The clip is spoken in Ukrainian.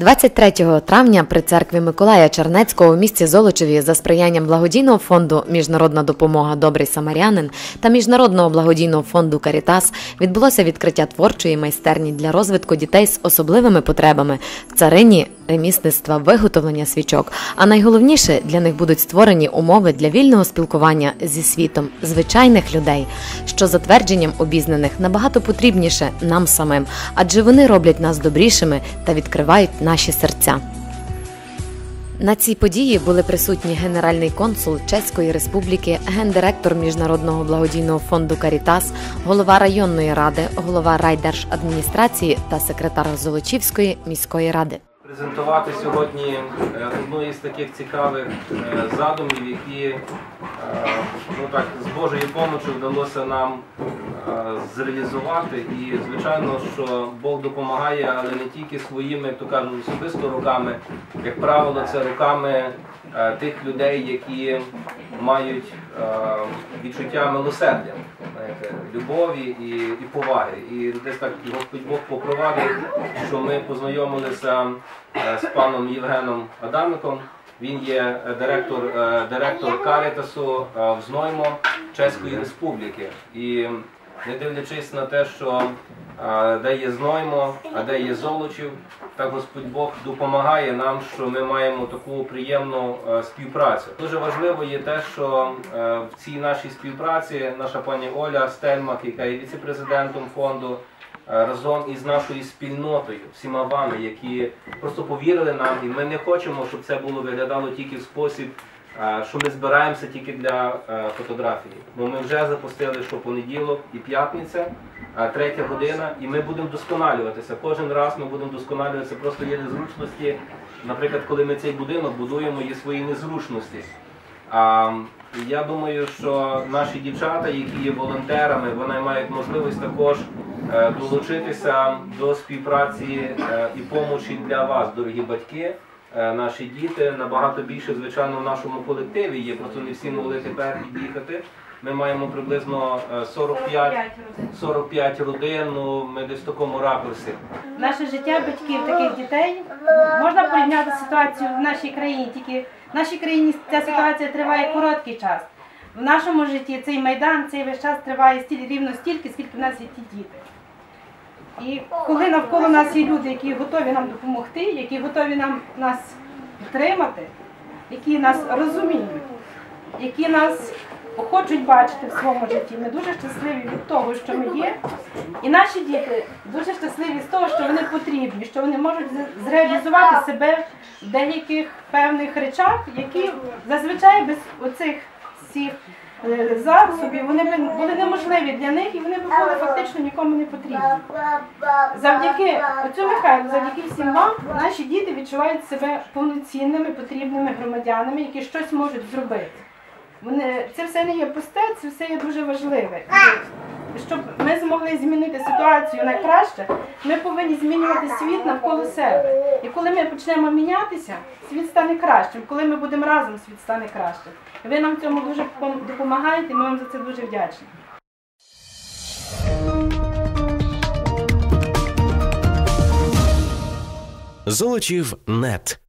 23 травня при церкві Миколая Чернецького у місті Золочеві за сприянням благодійного фонду Міжнародна допомога. Добрий Самарянин та Міжнародного благодійного фонду Карітас відбулося відкриття творчої майстерні для розвитку дітей з особливими потребами в царині ремісництва виготовлення свічок. А найголовніше для них будуть створені умови для вільного спілкування зі світом звичайних людей, що за твердженням обізнаних набагато потрібніше нам самим, адже вони роблять нас добрішими та відкривають наші серця. На цій події були присутні генеральний консул Чеської Республіки, гендиректор Міжнародного благодійного фонду Карітас, голова районної ради, голова райдержадміністрації та секретар Золочівської міської ради. Презентувати сьогодні е, одну із таких цікавих е, задумів, які е, ну так, з Божою помочі вдалося нам зреалізувати. І звичайно, що Бог допомагає, але не тільки своїми, як то кажуть, особисто руками. Як правило, це руками тих людей, які мають е, відчуття милосердя, любові і, і поваги. І десь так Господь Бог попровадив, що ми познайомилися е, з паном Євгеном Адамиком. Він є е, директор, е, директор Карітасу е, в Зноймо Чеської Республіки. І не дивлячись на те, що де є Зноймо, а де є Золочів, так Господь Бог допомагає нам, що ми маємо таку приємну співпрацю. Дуже важливо є те, що в цій нашій співпраці наша пані Оля Стельмак, яка є віце-президентом фонду, разом із нашою спільнотою, всіма вами, які просто повірили нам, і ми не хочемо, щоб це було виглядало тільки в спосіб, що ми збираємося тільки для е, фотографії. Бо ми вже запустили, що понеділок і п'ятниця, третя година, і ми будемо досконалюватися. Кожен раз ми будемо досконалюватися, просто є незручності. Наприклад, коли ми цей будинок будуємо, є свої незручності. Я думаю, що наші дівчата, які є волонтерами, вони мають можливість також е, долучитися до співпраці е, і помочі для вас, дорогі батьки. Е, Наші діти набагато більше, звичайно, в нашому колективі є, просто не всі могли тепер під'їхати. Ми маємо приблизно е, 45, 45 родин, ну, ми десь в такому ракурсі. Наше життя батьків таких дітей можна порівняти ситуацію в нашій країні. Тільки в нашій країні ця ситуація триває короткий час. В нашому житті цей майдан, цей весь час триває стіль, рівно стільки, скільки в нас є ті діти. І коли навколо нас є люди, які готові нам допомогти, які готові нам нас підтримати, які нас розуміють, які нас хочуть бачити в своєму житті, ми дуже щасливі від того, що ми є. І наші діти дуже щасливі з того, що вони потрібні, що вони можуть зреалізувати себе в деяких певних речах, які зазвичай без оцих всіх засобів вони були неможливі для них і вони б були фактично нікому не потрібні. Завдяки оцю Михайлу, завдяки всім вам, наші діти відчувають себе повноцінними, потрібними громадянами, які щось можуть зробити. Вони це все не є пусте, це все є дуже важливе. Щоб ми змогли змінити ситуацію на краще, ми повинні змінювати світ навколо себе. І коли ми почнемо мінятися, світ стане кращим. Коли ми будемо разом, світ стане кращим. І ви нам в цьому дуже пом- допомагаєте, ми вам за це дуже вдячні. Золочів нет.